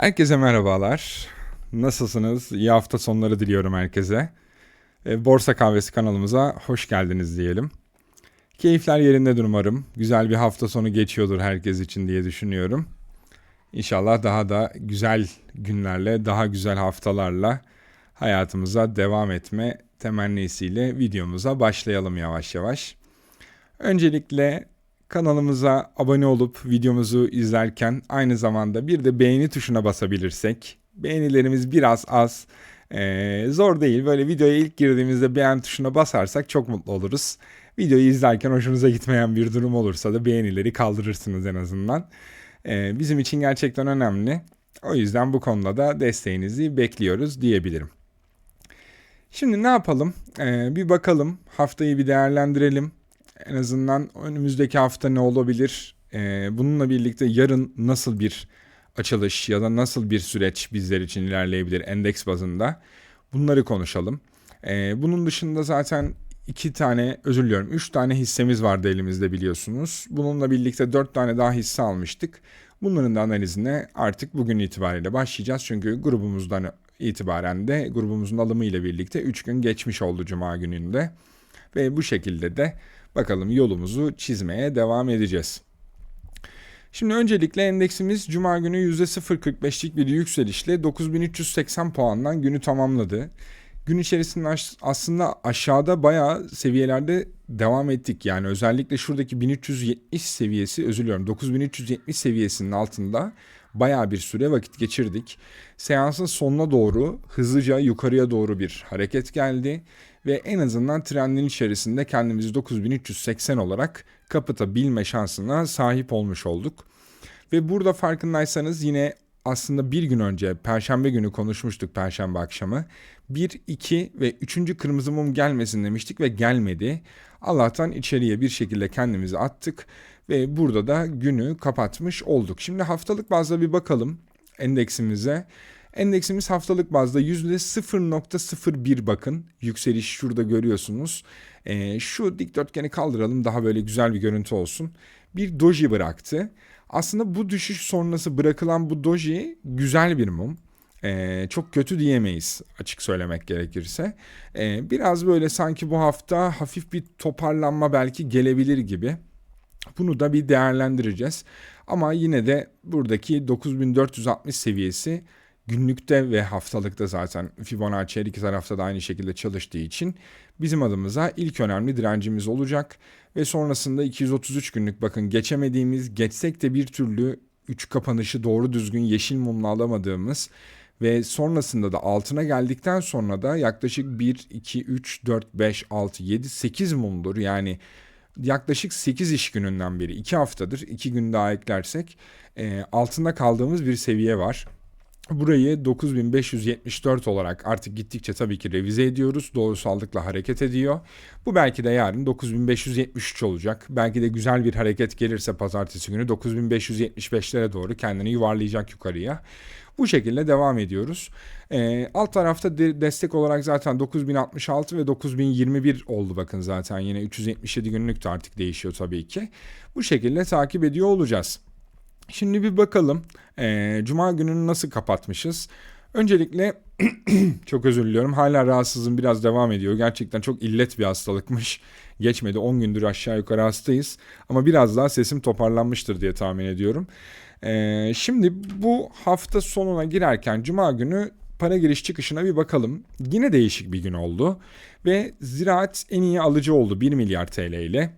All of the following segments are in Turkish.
Herkese merhabalar. Nasılsınız? İyi hafta sonları diliyorum herkese. E, Borsa Kahvesi kanalımıza hoş geldiniz diyelim. Keyifler yerindedir umarım. Güzel bir hafta sonu geçiyordur herkes için diye düşünüyorum. İnşallah daha da güzel günlerle, daha güzel haftalarla hayatımıza devam etme temennisiyle videomuza başlayalım yavaş yavaş. Öncelikle Kanalımıza abone olup videomuzu izlerken aynı zamanda bir de beğeni tuşuna basabilirsek. Beğenilerimiz biraz az. Ee, zor değil. Böyle videoya ilk girdiğimizde beğen tuşuna basarsak çok mutlu oluruz. Videoyu izlerken hoşunuza gitmeyen bir durum olursa da beğenileri kaldırırsınız en azından. Ee, bizim için gerçekten önemli. O yüzden bu konuda da desteğinizi bekliyoruz diyebilirim. Şimdi ne yapalım? Ee, bir bakalım. Haftayı bir değerlendirelim. En azından önümüzdeki hafta ne olabilir? Ee, bununla birlikte yarın nasıl bir açılış ya da nasıl bir süreç bizler için ilerleyebilir endeks bazında? Bunları konuşalım. Ee, bunun dışında zaten iki tane özür diliyorum üç tane hissemiz vardı elimizde biliyorsunuz. Bununla birlikte dört tane daha hisse almıştık. Bunların da analizine artık bugün itibariyle başlayacağız. Çünkü grubumuzdan itibaren de grubumuzun alımı ile birlikte 3 gün geçmiş oldu Cuma gününde. Ve bu şekilde de Bakalım yolumuzu çizmeye devam edeceğiz. Şimdi öncelikle endeksimiz Cuma günü %0.45'lik bir yükselişle 9380 puandan günü tamamladı. Gün içerisinde aslında aşağıda bayağı seviyelerde devam ettik. Yani özellikle şuradaki 1370 seviyesi özür diliyorum 9370 seviyesinin altında bayağı bir süre vakit geçirdik. Seansın sonuna doğru hızlıca yukarıya doğru bir hareket geldi ve en azından trendin içerisinde kendimizi 9380 olarak kapatabilme şansına sahip olmuş olduk. Ve burada farkındaysanız yine aslında bir gün önce perşembe günü konuşmuştuk perşembe akşamı. 1, 2 ve 3. kırmızı mum gelmesin demiştik ve gelmedi. Allah'tan içeriye bir şekilde kendimizi attık ve burada da günü kapatmış olduk. Şimdi haftalık bazda bir bakalım endeksimize. Endeksimiz haftalık bazda %0.01 bakın. Yükseliş şurada görüyorsunuz. Ee, şu dikdörtgeni kaldıralım daha böyle güzel bir görüntü olsun. Bir doji bıraktı. Aslında bu düşüş sonrası bırakılan bu doji güzel bir mum. Ee, çok kötü diyemeyiz açık söylemek gerekirse. Ee, biraz böyle sanki bu hafta hafif bir toparlanma belki gelebilir gibi. Bunu da bir değerlendireceğiz. Ama yine de buradaki 9460 seviyesi günlükte ve haftalıkta zaten Fibonacci her iki tarafta da aynı şekilde çalıştığı için bizim adımıza ilk önemli direncimiz olacak ve sonrasında 233 günlük bakın geçemediğimiz geçsek de bir türlü 3 kapanışı doğru düzgün yeşil mumla alamadığımız ve sonrasında da altına geldikten sonra da yaklaşık 1, 2, 3, 4, 5, 6, 7, 8 mumdur. Yani yaklaşık 8 iş gününden beri 2 haftadır 2 gün daha eklersek e, altında kaldığımız bir seviye var. Burayı 9574 olarak artık gittikçe tabii ki revize ediyoruz. Doğrusallıkla hareket ediyor. Bu belki de yarın 9573 olacak. Belki de güzel bir hareket gelirse pazartesi günü 9575'lere doğru kendini yuvarlayacak yukarıya. Bu şekilde devam ediyoruz. Ee, alt tarafta de destek olarak zaten 9066 ve 9021 oldu bakın zaten yine 377 günlük de artık değişiyor tabii ki. Bu şekilde takip ediyor olacağız. Şimdi bir bakalım e, Cuma gününü nasıl kapatmışız. Öncelikle çok özür diliyorum. Hala rahatsızım biraz devam ediyor. Gerçekten çok illet bir hastalıkmış. Geçmedi 10 gündür aşağı yukarı hastayız. Ama biraz daha sesim toparlanmıştır diye tahmin ediyorum. Ee, şimdi bu hafta sonuna girerken Cuma günü para giriş çıkışına bir bakalım. Yine değişik bir gün oldu. Ve ziraat en iyi alıcı oldu 1 milyar TL ile.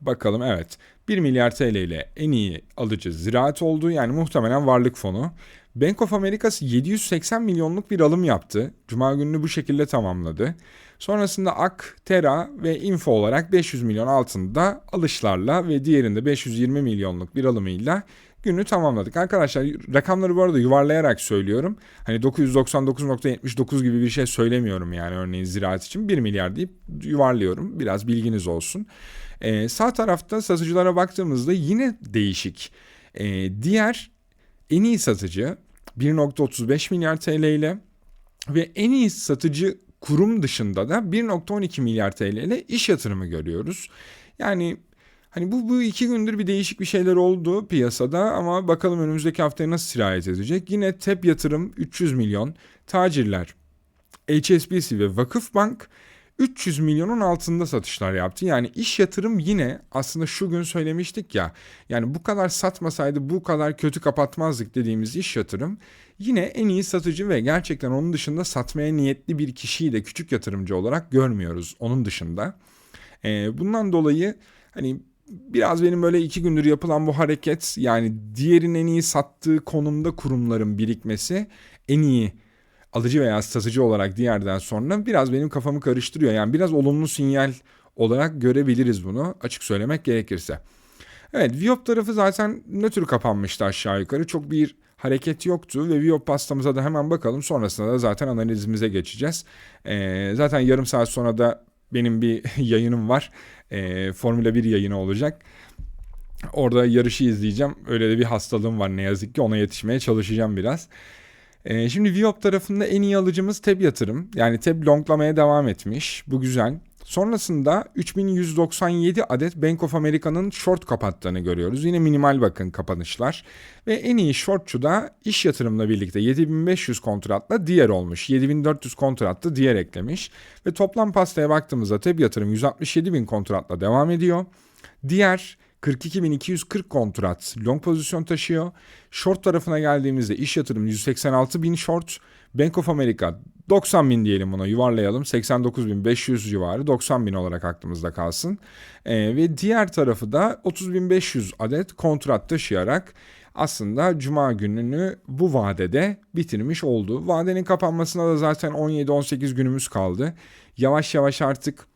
Bakalım evet 1 milyar TL ile en iyi alıcı ziraat oldu yani muhtemelen varlık fonu. Bank of America 780 milyonluk bir alım yaptı. Cuma gününü bu şekilde tamamladı. Sonrasında AK, Tera ve Info olarak 500 milyon altında alışlarla ve diğerinde 520 milyonluk bir alımıyla günü tamamladık. Arkadaşlar rakamları bu arada yuvarlayarak söylüyorum. Hani 999.79 gibi bir şey söylemiyorum yani örneğin ziraat için 1 milyar deyip yuvarlıyorum. Biraz bilginiz olsun. Ee, sağ tarafta satıcılara baktığımızda yine değişik. Ee, diğer en iyi satıcı 1.35 milyar TL ile ve en iyi satıcı kurum dışında da 1.12 milyar TL ile iş yatırımı görüyoruz. Yani Hani bu, bu iki gündür bir değişik bir şeyler oldu piyasada ama bakalım önümüzdeki haftaya nasıl sirayet edecek. Yine TEP yatırım 300 milyon, tacirler, HSBC ve Vakıfbank 300 milyonun altında satışlar yaptı. Yani iş yatırım yine aslında şu gün söylemiştik ya. Yani bu kadar satmasaydı bu kadar kötü kapatmazdık dediğimiz iş yatırım yine en iyi satıcı ve gerçekten onun dışında satmaya niyetli bir kişiyi de küçük yatırımcı olarak görmüyoruz onun dışında. Ee, bundan dolayı hani biraz benim böyle iki gündür yapılan bu hareket yani diğerin en iyi sattığı konumda kurumların birikmesi en iyi alıcı veya satıcı olarak diğerden sonra biraz benim kafamı karıştırıyor. Yani biraz olumlu sinyal olarak görebiliriz bunu açık söylemek gerekirse. Evet Viop tarafı zaten nötr kapanmıştı aşağı yukarı. Çok bir hareket yoktu ve Viop pastamıza da hemen bakalım. Sonrasında da zaten analizimize geçeceğiz. Ee, zaten yarım saat sonra da benim bir yayınım var. Ee, Formula 1 yayını olacak. Orada yarışı izleyeceğim. Öyle de bir hastalığım var ne yazık ki ona yetişmeye çalışacağım biraz. Ee, şimdi Viop tarafında en iyi alıcımız TEB yatırım. Yani TEB longlamaya devam etmiş. Bu güzel. Sonrasında 3197 adet Bank of America'nın short kapattığını görüyoruz. Yine minimal bakın kapanışlar. Ve en iyi shortçu da iş yatırımla birlikte 7500 kontratla diğer olmuş. 7400 kontratta diğer eklemiş. Ve toplam pastaya baktığımızda TEB yatırım 167 bin kontratla devam ediyor. Diğer 42.240 kontrat long pozisyon taşıyor. Short tarafına geldiğimizde iş yatırım 186 bin short. Bank of America 90 bin diyelim buna yuvarlayalım. 89.500 civarı 90 bin olarak aklımızda kalsın. Ee, ve diğer tarafı da 30.500 adet kontrat taşıyarak aslında cuma gününü bu vadede bitirmiş oldu. Vadenin kapanmasına da zaten 17-18 günümüz kaldı. Yavaş yavaş artık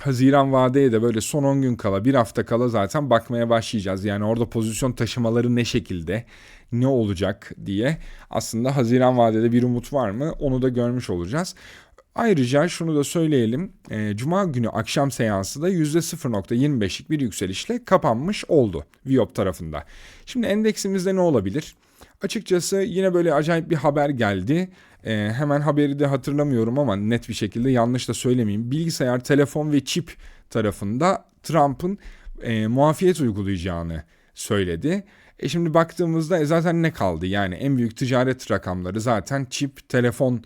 Haziran vadeye de böyle son 10 gün kala bir hafta kala zaten bakmaya başlayacağız. Yani orada pozisyon taşımaları ne şekilde ne olacak diye aslında Haziran vadede bir umut var mı onu da görmüş olacağız. Ayrıca şunu da söyleyelim. E, Cuma günü akşam seansı da %0.25'lik bir yükselişle kapanmış oldu Viop tarafında. Şimdi endeksimizde ne olabilir? Açıkçası yine böyle acayip bir haber geldi. Ee, hemen haberi de hatırlamıyorum ama net bir şekilde yanlış da söylemeyeyim. Bilgisayar, telefon ve çip tarafında Trump'ın e, muafiyet uygulayacağını söyledi. E şimdi baktığımızda e, zaten ne kaldı? Yani en büyük ticaret rakamları zaten çip, telefon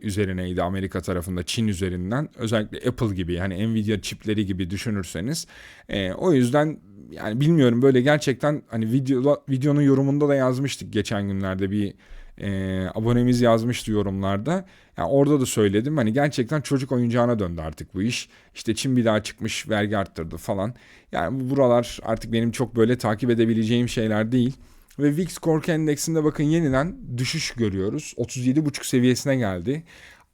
üzerineydi Amerika tarafında Çin üzerinden özellikle Apple gibi yani Nvidia çipleri gibi düşünürseniz e, o yüzden yani bilmiyorum böyle gerçekten hani video videonun yorumunda da yazmıştık geçen günlerde bir e, abonemiz yazmıştı yorumlarda. Yani orada da söyledim hani gerçekten çocuk oyuncağına döndü artık bu iş. İşte Çin bir daha çıkmış vergi arttırdı falan. Yani bu buralar artık benim çok böyle takip edebileceğim şeyler değil. Ve VIX Korku Endeksinde bakın yeniden düşüş görüyoruz. 37.5 seviyesine geldi.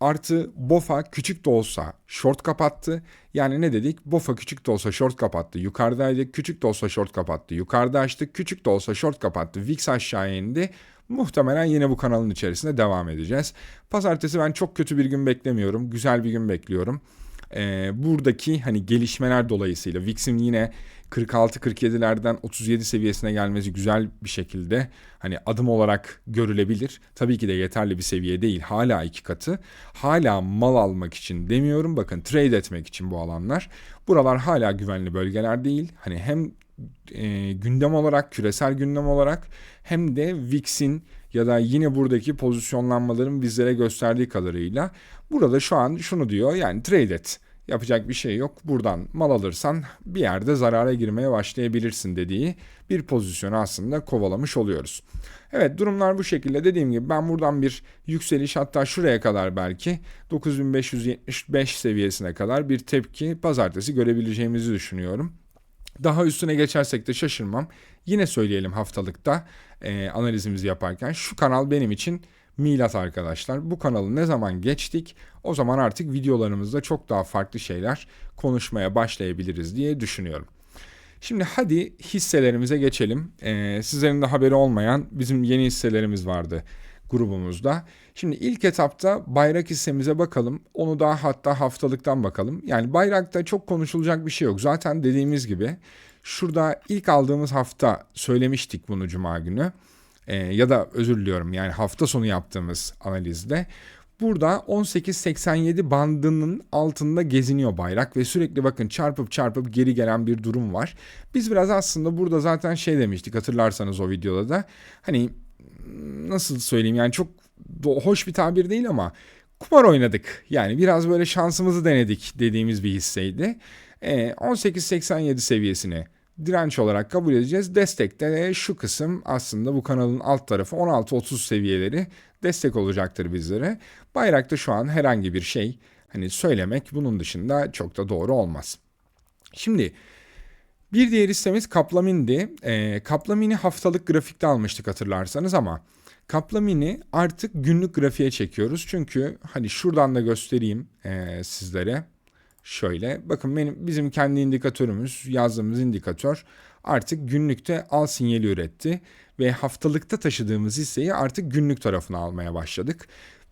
Artı BOFA küçük de olsa short kapattı. Yani ne dedik? BOFA küçük de olsa short kapattı. Yukarıdaydı. Küçük de olsa short kapattı. Yukarıda açtı. Küçük de olsa short kapattı. VIX aşağı indi. Muhtemelen yine bu kanalın içerisinde devam edeceğiz. Pazartesi ben çok kötü bir gün beklemiyorum. Güzel bir gün bekliyorum. Ee, buradaki hani gelişmeler dolayısıyla VIX'in yine 46-47'lerden 37 seviyesine gelmesi güzel bir şekilde hani adım olarak görülebilir. Tabii ki de yeterli bir seviye değil. Hala iki katı. Hala mal almak için demiyorum. Bakın trade etmek için bu alanlar. Buralar hala güvenli bölgeler değil. Hani hem e, gündem olarak, küresel gündem olarak hem de VIX'in ya da yine buradaki pozisyonlanmaların bizlere gösterdiği kadarıyla burada şu an şunu diyor yani trade et. Yapacak bir şey yok. Buradan mal alırsan bir yerde zarara girmeye başlayabilirsin dediği bir pozisyonu aslında kovalamış oluyoruz. Evet durumlar bu şekilde. Dediğim gibi ben buradan bir yükseliş hatta şuraya kadar belki 9575 seviyesine kadar bir tepki pazartesi görebileceğimizi düşünüyorum. Daha üstüne geçersek de şaşırmam. Yine söyleyelim haftalıkta e, analizimizi yaparken şu kanal benim için milat arkadaşlar. Bu kanalı ne zaman geçtik o zaman artık videolarımızda çok daha farklı şeyler konuşmaya başlayabiliriz diye düşünüyorum. Şimdi hadi hisselerimize geçelim. Ee, sizlerin de haberi olmayan bizim yeni hisselerimiz vardı grubumuzda. Şimdi ilk etapta bayrak hissemize bakalım. Onu da hatta haftalıktan bakalım. Yani bayrakta çok konuşulacak bir şey yok. Zaten dediğimiz gibi şurada ilk aldığımız hafta söylemiştik bunu cuma günü. Ee, ya da özür diliyorum yani hafta sonu yaptığımız analizde Burada 18.87 bandının altında geziniyor bayrak ve sürekli bakın çarpıp çarpıp geri gelen bir durum var. Biz biraz aslında burada zaten şey demiştik hatırlarsanız o videoda da hani nasıl söyleyeyim yani çok hoş bir tabir değil ama kumar oynadık. Yani biraz böyle şansımızı denedik dediğimiz bir hisseydi. E, 18.87 seviyesini direnç olarak kabul edeceğiz. Destekte de şu kısım aslında bu kanalın alt tarafı 16-30 seviyeleri destek olacaktır bizlere. Bayrakta şu an herhangi bir şey hani söylemek bunun dışında çok da doğru olmaz. Şimdi bir diğer hissemiz Kaplamindi. E, Kaplamini haftalık grafikte almıştık hatırlarsanız ama Kaplamini artık günlük grafiğe çekiyoruz. Çünkü hani şuradan da göstereyim e, sizlere. Şöyle bakın benim bizim kendi indikatörümüz yazdığımız indikatör artık günlükte al sinyali üretti ve haftalıkta taşıdığımız hisseyi artık günlük tarafına almaya başladık.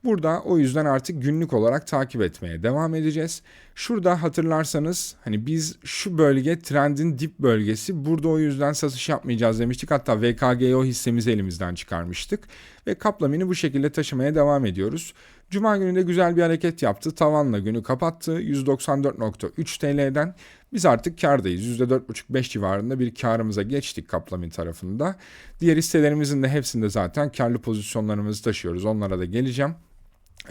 Burada o yüzden artık günlük olarak takip etmeye devam edeceğiz. Şurada hatırlarsanız hani biz şu bölge trendin dip bölgesi. Burada o yüzden satış yapmayacağız demiştik. Hatta VKGO hissemizi elimizden çıkarmıştık. Ve Kaplamini bu şekilde taşımaya devam ediyoruz. Cuma günü de güzel bir hareket yaptı. Tavanla günü kapattı. 194.3 TL'den biz artık kardayız. %4.5-5 civarında bir karımıza geçtik Kaplamin tarafında. Diğer hisselerimizin de hepsinde zaten karlı pozisyonlarımızı taşıyoruz. Onlara da geleceğim.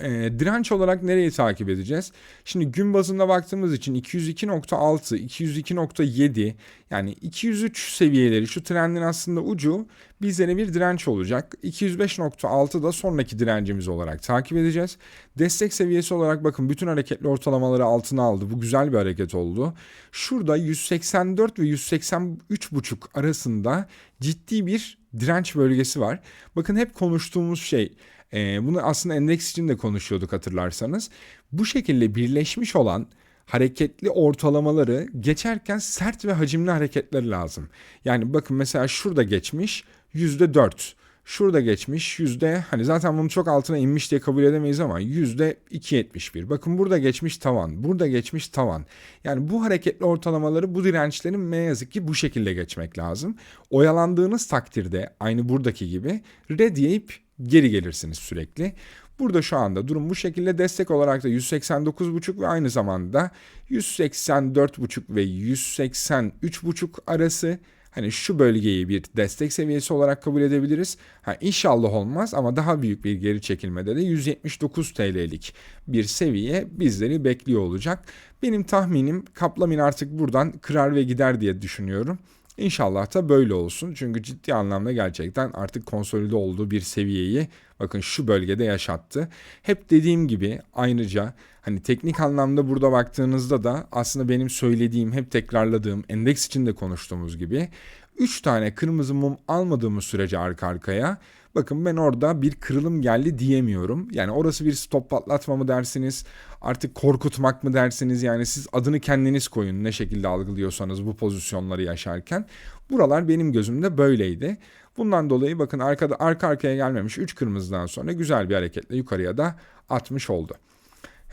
E, direnç olarak nereyi takip edeceğiz? Şimdi gün bazında baktığımız için 202.6, 202.7 yani 203 seviyeleri şu trendin aslında ucu bizlere bir direnç olacak. 205.6 da sonraki direncimiz olarak takip edeceğiz. Destek seviyesi olarak bakın bütün hareketli ortalamaları altına aldı. Bu güzel bir hareket oldu. Şurada 184 ve 183.5 arasında ciddi bir direnç bölgesi var. Bakın hep konuştuğumuz şey e, bunu aslında endeks için de konuşuyorduk hatırlarsanız. Bu şekilde birleşmiş olan hareketli ortalamaları geçerken sert ve hacimli hareketler lazım. Yani bakın mesela şurada geçmiş %4. Şurada geçmiş yüzde hani zaten bunu çok altına inmiş diye kabul edemeyiz ama yüzde 2.71. Bakın burada geçmiş tavan, burada geçmiş tavan. Yani bu hareketli ortalamaları bu dirençlerin ne yazık ki bu şekilde geçmek lazım. Oyalandığınız takdirde aynı buradaki gibi red yiyip geri gelirsiniz sürekli. Burada şu anda durum bu şekilde destek olarak da 189.5 ve aynı zamanda 184.5 ve 183.5 arası hani şu bölgeyi bir destek seviyesi olarak kabul edebiliriz. Ha inşallah olmaz ama daha büyük bir geri çekilmede de 179 TL'lik bir seviye bizleri bekliyor olacak. Benim tahminim Kaplamin artık buradan kırar ve gider diye düşünüyorum. İnşallah da böyle olsun. Çünkü ciddi anlamda gerçekten artık konsolide olduğu bir seviyeyi bakın şu bölgede yaşattı. Hep dediğim gibi ayrıca hani teknik anlamda burada baktığınızda da aslında benim söylediğim hep tekrarladığım endeks için de konuştuğumuz gibi 3 tane kırmızı mum almadığımız sürece arka arkaya bakın ben orada bir kırılım geldi diyemiyorum. Yani orası bir stop patlatma mı dersiniz artık korkutmak mı dersiniz yani siz adını kendiniz koyun ne şekilde algılıyorsanız bu pozisyonları yaşarken. Buralar benim gözümde böyleydi. Bundan dolayı bakın arkada arka arkaya gelmemiş 3 kırmızıdan sonra güzel bir hareketle yukarıya da atmış oldu.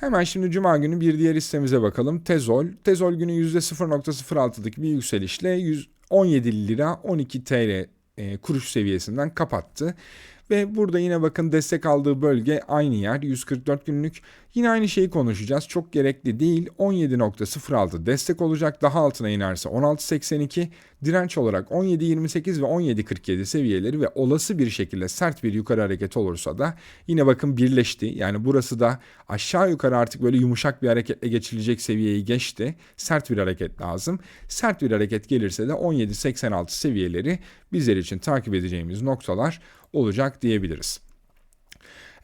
Hemen şimdi Cuma günü bir diğer hissemize bakalım. Tezol. Tezol günü %0.06'lık bir yükselişle 117 lira 12 TL e, kuruş seviyesinden kapattı. Ve burada yine bakın destek aldığı bölge aynı yer 144 günlük. Yine aynı şeyi konuşacağız. Çok gerekli değil. 17.06 destek olacak. Daha altına inerse 16.82 direnç olarak 17.28 ve 17.47 seviyeleri ve olası bir şekilde sert bir yukarı hareket olursa da yine bakın birleşti. Yani burası da aşağı yukarı artık böyle yumuşak bir hareketle geçilecek seviyeyi geçti. Sert bir hareket lazım. Sert bir hareket gelirse de 17.86 seviyeleri bizler için takip edeceğimiz noktalar olacak diyebiliriz.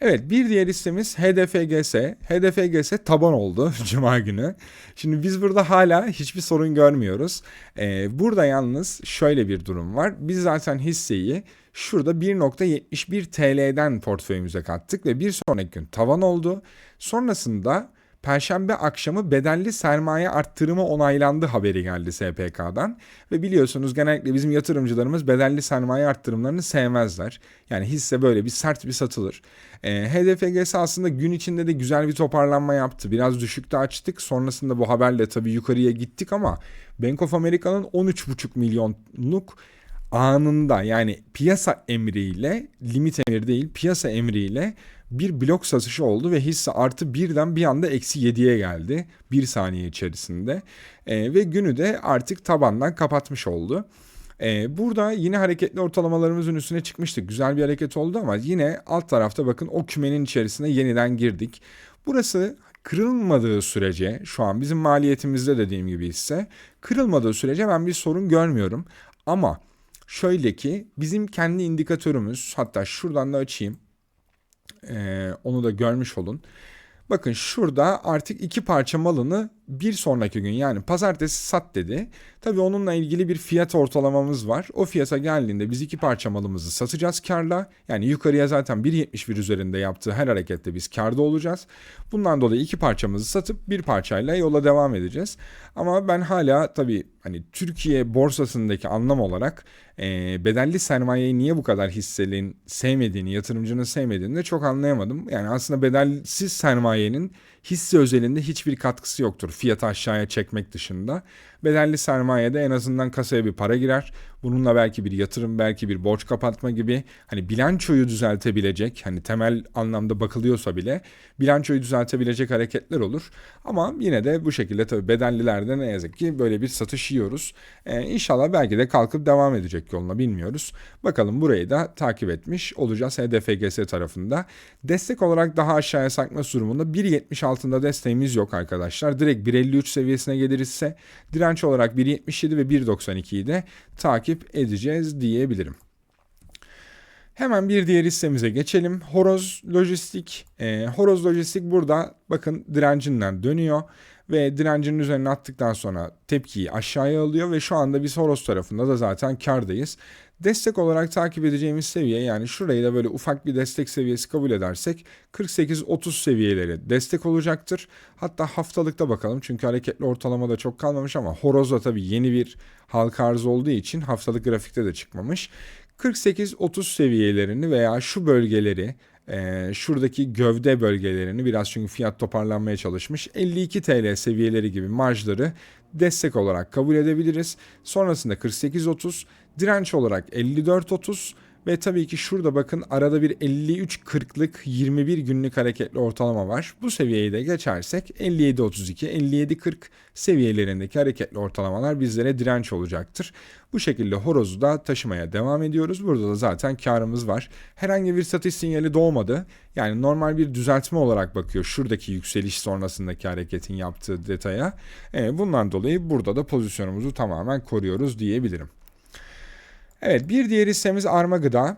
Evet bir diğer listemiz HDFGS. HDFGS taban oldu Cuma günü. Şimdi biz burada hala hiçbir sorun görmüyoruz. Ee, burada yalnız şöyle bir durum var. Biz zaten hisseyi şurada 1.71 TL'den portföyümüze kattık ve bir sonraki gün tavan oldu. Sonrasında Perşembe akşamı bedelli sermaye arttırımı onaylandı haberi geldi SPK'dan. Ve biliyorsunuz genellikle bizim yatırımcılarımız bedelli sermaye arttırımlarını sevmezler. Yani hisse böyle bir sert bir satılır. E, ee, HDFGS aslında gün içinde de güzel bir toparlanma yaptı. Biraz düşükte açtık. Sonrasında bu haberle tabii yukarıya gittik ama Bank of America'nın 13,5 milyonluk anında yani piyasa emriyle limit emir değil piyasa emriyle bir blok satışı oldu ve hisse artı birden bir anda eksi 7'ye geldi bir saniye içerisinde E, ve günü de artık tabandan kapatmış oldu. Ee, burada yine hareketli ortalamalarımızın üstüne çıkmıştık. Güzel bir hareket oldu ama yine alt tarafta bakın o kümenin içerisine yeniden girdik. Burası kırılmadığı sürece şu an bizim maliyetimizde dediğim gibi ise kırılmadığı sürece ben bir sorun görmüyorum. Ama şöyle ki bizim kendi indikatörümüz hatta şuradan da açayım. Ee, onu da görmüş olun. Bakın şurada artık iki parça malını bir sonraki gün yani pazartesi sat dedi. Tabii onunla ilgili bir fiyat ortalamamız var. O fiyata geldiğinde biz iki parça malımızı satacağız karla. Yani yukarıya zaten 1.71 üzerinde yaptığı her harekette biz karda olacağız. Bundan dolayı iki parçamızı satıp bir parçayla yola devam edeceğiz. Ama ben hala tabii hani Türkiye borsasındaki anlam olarak e, bedelli sermayeyi niye bu kadar hisselin sevmediğini, yatırımcının sevmediğini de çok anlayamadım. Yani aslında bedelsiz sermayenin hisse özelinde hiçbir katkısı yoktur fiyatı aşağıya çekmek dışında. Bedelli sermayede en azından kasaya bir para girer. Bununla belki bir yatırım, belki bir borç kapatma gibi hani bilançoyu düzeltebilecek, hani temel anlamda bakılıyorsa bile bilançoyu düzeltebilecek hareketler olur. Ama yine de bu şekilde tabii bedellilerde ne yazık ki böyle bir satış yiyoruz. Ee, inşallah belki de kalkıp devam edecek yoluna bilmiyoruz. Bakalım burayı da takip etmiş olacağız HDFGS tarafında. Destek olarak daha aşağıya sakma durumunda 1.70 altında desteğimiz yok arkadaşlar. Direkt 1.53 seviyesine gelirse direnç olarak 1.77 ve 1.92'yi de takip edeceğiz diyebilirim. Hemen bir diğer hissemize geçelim. Horoz Lojistik. E, Horoz Lojistik burada bakın direncinden dönüyor ve direncinin üzerine attıktan sonra tepkiyi aşağıya alıyor ve şu anda biz Horoz tarafında da zaten kardayız. Destek olarak takip edeceğimiz seviye yani şurayı da böyle ufak bir destek seviyesi kabul edersek 48-30 seviyeleri destek olacaktır. Hatta haftalıkta bakalım çünkü hareketli ortalama da çok kalmamış ama Horoz'da tabii yeni bir halka arz olduğu için haftalık grafikte de çıkmamış. 48-30 seviyelerini veya şu bölgeleri e, şuradaki gövde bölgelerini biraz çünkü fiyat toparlanmaya çalışmış 52 TL seviyeleri gibi marjları destek olarak kabul edebiliriz. Sonrasında 48-30 direnç olarak 54-30 ve tabii ki şurada bakın arada bir 53-40'lık 21 günlük hareketli ortalama var. Bu seviyeyi de geçersek 57-32, 57-40 seviyelerindeki hareketli ortalamalar bizlere direnç olacaktır. Bu şekilde horozu da taşımaya devam ediyoruz. Burada da zaten karımız var. Herhangi bir satış sinyali doğmadı. Yani normal bir düzeltme olarak bakıyor şuradaki yükseliş sonrasındaki hareketin yaptığı detaya. E, bundan dolayı burada da pozisyonumuzu tamamen koruyoruz diyebilirim. Evet bir diğer hissemiz Arma Gıda.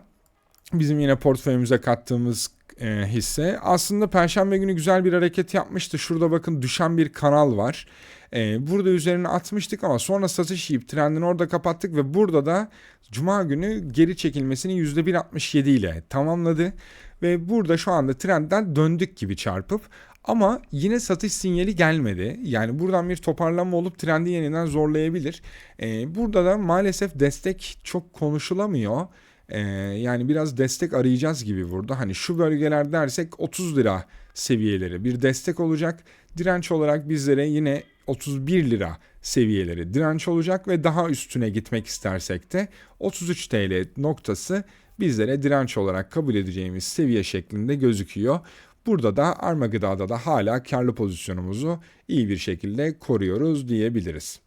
Bizim yine portföyümüze kattığımız e, hisse. Aslında perşembe günü güzel bir hareket yapmıştı. Şurada bakın düşen bir kanal var. E, burada üzerine atmıştık ama sonra satış yiyip trendini orada kapattık ve burada da cuma günü geri çekilmesini %1.67 ile tamamladı. Ve burada şu anda trendden döndük gibi çarpıp ama yine satış sinyali gelmedi. Yani buradan bir toparlanma olup trendi yeniden zorlayabilir. Ee, burada da maalesef destek çok konuşulamıyor. Ee, yani biraz destek arayacağız gibi burada. Hani şu bölgeler dersek 30 lira seviyeleri bir destek olacak. Direnç olarak bizlere yine 31 lira seviyeleri direnç olacak ve daha üstüne gitmek istersek de 33 TL noktası bizlere direnç olarak kabul edeceğimiz seviye şeklinde gözüküyor. Burada da Arma Gıda'da da hala karlı pozisyonumuzu iyi bir şekilde koruyoruz diyebiliriz.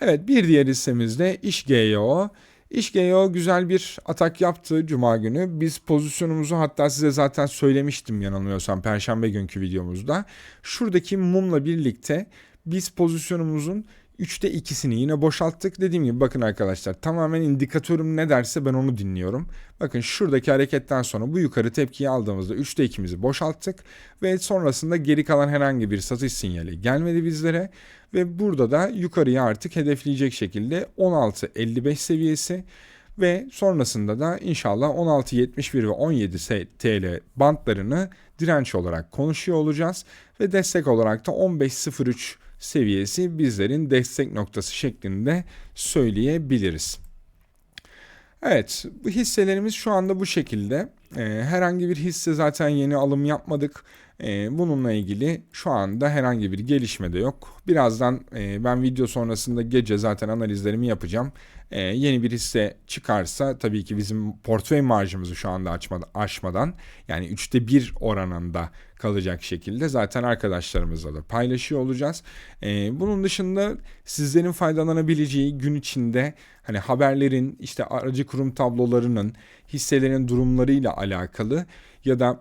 Evet bir diğer hissemiz de İşGEO. İşGEO güzel bir atak yaptı Cuma günü. Biz pozisyonumuzu hatta size zaten söylemiştim yanılmıyorsam Perşembe günkü videomuzda. Şuradaki mumla birlikte biz pozisyonumuzun 3'te 2'sini yine boşalttık. Dediğim gibi bakın arkadaşlar tamamen indikatörüm ne derse ben onu dinliyorum. Bakın şuradaki hareketten sonra bu yukarı tepkiyi aldığımızda 3'te 2'mizi boşalttık. Ve sonrasında geri kalan herhangi bir satış sinyali gelmedi bizlere. Ve burada da yukarıya artık hedefleyecek şekilde 16.55 seviyesi ve sonrasında da inşallah 16.71 ve 17 TL bantlarını direnç olarak konuşuyor olacağız ve destek olarak da 15.03 seviyesi bizlerin destek noktası şeklinde söyleyebiliriz. Evet, bu hisselerimiz şu anda bu şekilde. Ee, herhangi bir hisse zaten yeni alım yapmadık. Ee, bununla ilgili şu anda herhangi bir gelişme de yok. Birazdan e, ben video sonrasında gece zaten analizlerimi yapacağım. Ee, yeni bir hisse çıkarsa tabii ki bizim portföy marjımızı şu anda açmadan, aşmadan yani üçte bir oranında kalacak şekilde zaten arkadaşlarımızla da paylaşıyor olacağız. Ee, bunun dışında sizlerin faydalanabileceği gün içinde hani haberlerin işte aracı kurum tablolarının hisselerin durumlarıyla alakalı ya da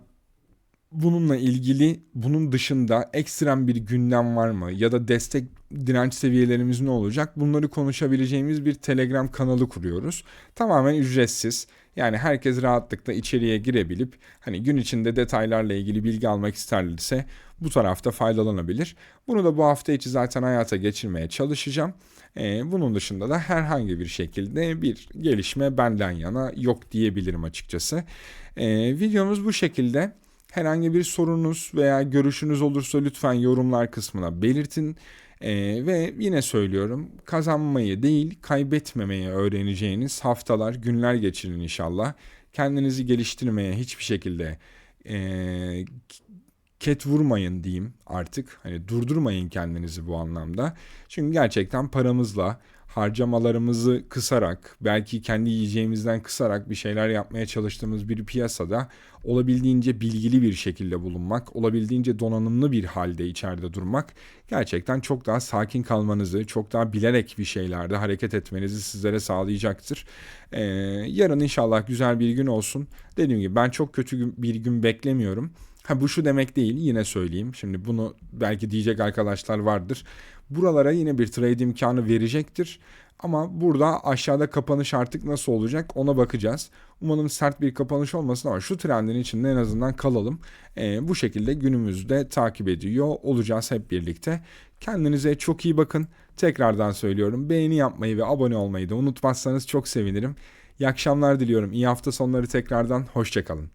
bununla ilgili bunun dışında ekstrem bir gündem var mı ya da destek direnç seviyelerimiz ne olacak bunları konuşabileceğimiz bir Telegram kanalı kuruyoruz. Tamamen ücretsiz. Yani herkes rahatlıkla içeriye girebilip hani gün içinde detaylarla ilgili bilgi almak isterlerse bu tarafta faydalanabilir. Bunu da bu hafta içi zaten hayata geçirmeye çalışacağım. Ee, bunun dışında da herhangi bir şekilde bir gelişme benden yana yok diyebilirim açıkçası. Ee, videomuz bu şekilde. Herhangi bir sorunuz veya görüşünüz olursa lütfen yorumlar kısmına belirtin. Ee, ve yine söylüyorum kazanmayı değil kaybetmemeyi öğreneceğiniz haftalar günler geçirin inşallah. Kendinizi geliştirmeye hiçbir şekilde ee, ket vurmayın diyeyim artık. Hani durdurmayın kendinizi bu anlamda. Çünkü gerçekten paramızla harcamalarımızı kısarak belki kendi yiyeceğimizden kısarak bir şeyler yapmaya çalıştığımız bir piyasada olabildiğince bilgili bir şekilde bulunmak, olabildiğince donanımlı bir halde içeride durmak gerçekten çok daha sakin kalmanızı, çok daha bilerek bir şeylerde hareket etmenizi sizlere sağlayacaktır. Ee, yarın inşallah güzel bir gün olsun. Dediğim gibi ben çok kötü bir gün beklemiyorum. Ha bu şu demek değil yine söyleyeyim. Şimdi bunu belki diyecek arkadaşlar vardır. Buralara yine bir trade imkanı verecektir. Ama burada aşağıda kapanış artık nasıl olacak ona bakacağız. Umarım sert bir kapanış olmasın ama şu trendin içinde en azından kalalım. Ee, bu şekilde günümüzde takip ediyor olacağız hep birlikte. Kendinize çok iyi bakın. Tekrardan söylüyorum beğeni yapmayı ve abone olmayı da unutmazsanız çok sevinirim. İyi akşamlar diliyorum. İyi hafta sonları tekrardan. Hoşçakalın.